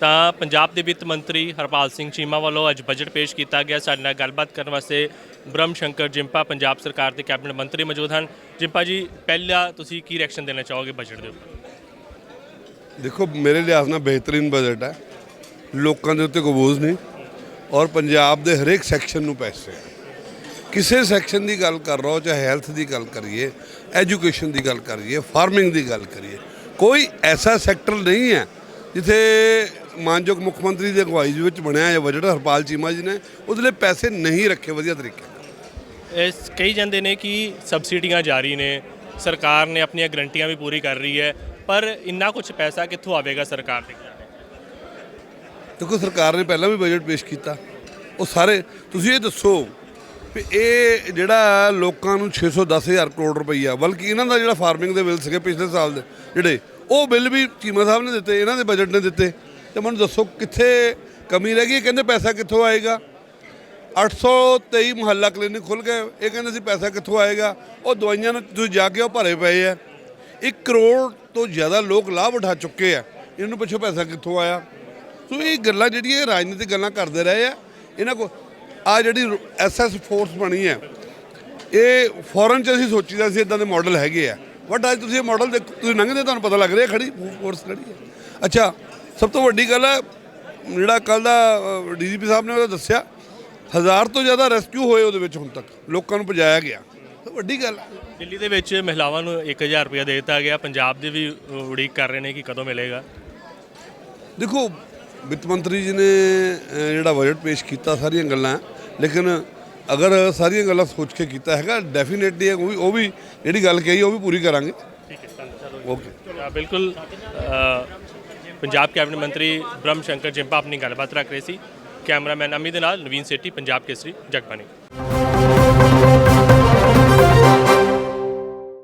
ਤਾਂ ਪੰਜਾਬ ਦੇ ਵਿੱਤ ਮੰਤਰੀ ਹਰਪਾਲ ਸਿੰਘ ਚੀਮਾ ਵੱਲੋਂ ਅੱਜ ਬਜਟ ਪੇਸ਼ ਕੀਤਾ ਗਿਆ। ਸਾਡੇ ਨਾਲ ਗੱਲਬਾਤ ਕਰਨ ਵਾਸਤੇ ਬ੍ਰਹਮ ਸ਼ੰਕਰ ਜਿੰਪਾ, ਪੰਜਾਬ ਸਰਕਾਰ ਦੇ ਕੈਬਨਿਟ ਮੰਤਰੀ ਮੌਜੂਦ ਹਨ। ਜਿੰਪਾ ਜੀ, ਪਹਿਲਾ ਤੁਸੀਂ ਕੀ ਰਿਐਕਸ਼ਨ ਦੇਣਾ ਚਾਹੋਗੇ ਬਜਟ ਦੇ ਉੱਪਰ? ਦੇਖੋ, ਮੇਰੇ ਲਿਹਾਜ਼ ਨਾਲ ਬਿਹਤਰੀਨ ਬਜਟ ਹੈ। ਲੋਕਾਂ ਦੇ ਉੱਤੇ ਕੋਈ ਬੋਝ ਨਹੀਂ ਔਰ ਪੰਜਾਬ ਦੇ ਹਰੇਕ ਸੈਕਸ਼ਨ ਨੂੰ ਪੈਸੇ ਕਿਸੇ ਸੈਕਸ਼ਨ ਦੀ ਗੱਲ ਕਰ ਰਹਾ ਚਾਹੇ ਹੈਲਥ ਦੀ ਗੱਲ ਕਰੀਏ ਐਜੂਕੇਸ਼ਨ ਦੀ ਗੱਲ ਕਰੀਏ ਫਾਰਮਿੰਗ ਦੀ ਗੱਲ ਕਰੀਏ, ਕੋਈ ਐਸਾ ਸੈਕਟਰ ਨਹੀਂ ਹੈ ਜਿੱਥੇ ਮਾਨਯੋਗ ਮੁੱਖ ਮੰਤਰੀ ਦੀ ਅਗਵਾਈ ਦੇ ਵਿੱਚ ਬਣਿਆ ਇਹ ਬਜਟ ਹਰਪਾਲ ਚੀਮਾ ਜੀ ਨੇ ਉਹਦੇ ਲਈ ਪੈਸੇ ਨਹੀਂ ਰੱਖੇ ਵਧੀਆ ਤਰੀਕੇ ਨਾਲ ਇਸ ਕਹੀ ਜਾਂਦੇ ਨੇ ਕਿ ਸਬਸਿਡੀਆਂ ਜਾਰੀ ਨੇ ਸਰਕਾਰ ਨੇ ਆਪਣੀਆਂ ਗਰੰਟੀਆਂ ਵੀ ਪੂਰੀ ਕਰ ਰਹੀ ਹੈ ਪਰ ਇੰਨਾ ਕੁਝ ਪੈਸਾ ਕਿੱਥੋਂ ਆਵੇਗਾ ਸਰਕਾਰ ਦੇ? ਦੇਖੋ ਸਰਕਾਰ ਨੇ ਪਹਿਲਾਂ ਵੀ ਬਜਟ ਪੇਸ਼ ਕੀਤਾ ਉਹ ਸਾਰੇ ਤੁਸੀਂ ਇਹ ਦੱਸੋ ਵੀ ਇਹ ਜਿਹੜਾ ਲੋਕਾਂ ਨੂੰ 610 ਕਰੋੜ ਰੁਪਈਆ ਬਲਕਿ ਇਹਨਾਂ ਦਾ ਜਿਹੜਾ ਫਾਰਮਿੰਗ ਦੇ ਬਿੱਲ ਸੀਗੇ ਪਿਛਲੇ ਸਾਲ ਦੇ ਜਿਹੜੇ ਉਹ ਬਿੱਲ ਵੀ ਚੀਮਾ ਸਾਹਿਬ ਨੇ ਦਿੱਤੇ, ਇਹਨਾਂ ਦੇ ਬਜਟ ਨੇ ਦਿੱਤੇ। ਤੇ ਮੈਨੂੰ ਦੱਸੋ ਕਿੱਥੇ ਕਮੀ ਰਹਿ ਗਈ ਕਹਿੰਦੇ ਪੈਸਾ ਕਿੱਥੋਂ ਆਏਗਾ? 823 ਮੁਹੱਲਾ ਕਲੀਨਿਕ ਖੁੱਲ ਗਏ ਇਹ ਕਹਿੰਦੇ ਸੀ ਪੈਸਾ ਕਿੱਥੋਂ ਆਏਗਾ? ਉਹ ਦਵਾਈਆਂ ਨੂੰ ਤੁਸੀਂ ਜਾ ਕੇ ਉਹ ਭਰੇ ਪਏ ਆ। 1 ਕਰੋੜ ਤੋਂ ਜ਼ਿਆਦਾ ਲੋਕ ਲਾਭ ਉਠਾ ਚੁੱਕੇ ਆ। ਇਹਨਾਂ ਨੂੰ ਪੁੱਛੋ ਪੈਸਾ ਕਿੱਥੋਂ ਆਇਆ। ਸੋ ਇਹ ਗੱਲਾਂ ਜਿਹੜੀਆਂ ਰਾਜਨੀਤਿਕ ਗੱਲਾਂ ਕਰਦੇ ਰਹੇ ਆ, ਇਹਨਾਂ ਕੋ ਆ ਜਿਹੜੀ ਐਸਐਸ ਫੋਰਸ ਬਣੀ ਹੈ ਇਹ ਫੋਰਨ ਚ ਅਸੀਂ ਸੋਚੀਦਾ ਸੀ ਇਦਾਂ ਦੇ ਮਾਡਲ ਹੈਗੇ ਆ। ਬਟ ਅੱਜ ਤੁਸੀਂ ਮਾਡਲ ਦੇਖ ਤੁਸੀਂ ਲੰਘਦੇ ਤੁਹਾਨੂੰ ਪਤਾ ਲੱਗ ਰਿਹਾ ਖੜੀ ਫੋਰਸ ਖੜੀ ਹੈ। ਅੱਛਾ ਸਭ ਤੋਂ ਵੱਡੀ ਗੱਲ ਹੈ ਜਿਹੜਾ ਕੱਲ ਦਾ ਡੀਜੀਪੀ ਸਾਹਿਬ ਨੇ ਉਹ ਦੱਸਿਆ ਹਜ਼ਾਰ ਤੋਂ ਜ਼ਿਆਦਾ ਰੈਸਕਿਊ ਹੋਏ ਉਹਦੇ ਵਿੱਚ ਹੁਣ ਤੱਕ ਲੋਕਾਂ ਨੂੰ ਪਹੁੰਚਾਇਆ ਗਿਆ। ਤਾਂ ਵੱਡੀ ਗੱਲ ਦਿੱਲੀ ਦੇ ਵਿੱਚ ਮਹਿਲਾਵਾਂ ਨੂੰ 1000 ਰੁਪਏ ਦੇ ਦਿੱਤਾ ਗਿਆ ਪੰਜਾਬ ਦੇ ਵੀ ਉਡੀਕ ਕਰ ਰਹੇ ਨੇ ਕਿ ਕਦੋਂ ਮਿਲੇਗਾ? ਦੇਖੋ ਵਿੱਤ ਮੰਤਰੀ ਜੀ ਨੇ ਜਿਹੜਾ ਬਜਟ ਪੇਸ਼ ਕੀਤਾ ਸਾਰੀਆਂ ਗੱਲਾਂ ਲੇਕਿਨ ਅਗਰ ਸਾਰੀਆਂ ਗੱਲਾਂ ਸੋਚ ਕੇ ਕੀਤਾ ਹੈਗਾ ਡੈਫੀਨੇਟਲੀ ਉਹ ਵੀ ਉਹ ਵੀ ਜਿਹੜੀ ਗੱਲ ਕਹੀ ਉਹ ਵੀ ਪੂਰੀ ਕਰਾਂਗੇ। ਠੀਕ ਹੈ ਚਲੋ ਓਕੇ ਬਿਲਕੁਲ ਪੰਜਾਬ ਕੈਬਨਿਟ ਮੰਤਰੀ ਬ੍ਰਹਮ ਸ਼ੰਕਰ ਜਿੰਪਾ ਆਪਣੀ ਗੱਲਬਾਤ ਰੱਖ ਰਹੇ ਸੀ। ਕੈਮਰਾਮੈਨ ਅਮੀ ਦੇ ਨਾਲ ਨਵੀਨ ਸੇਠੀ ਪੰਜਾਬ ਕੇਸਰੀ ਜਗਬਾਣੀ।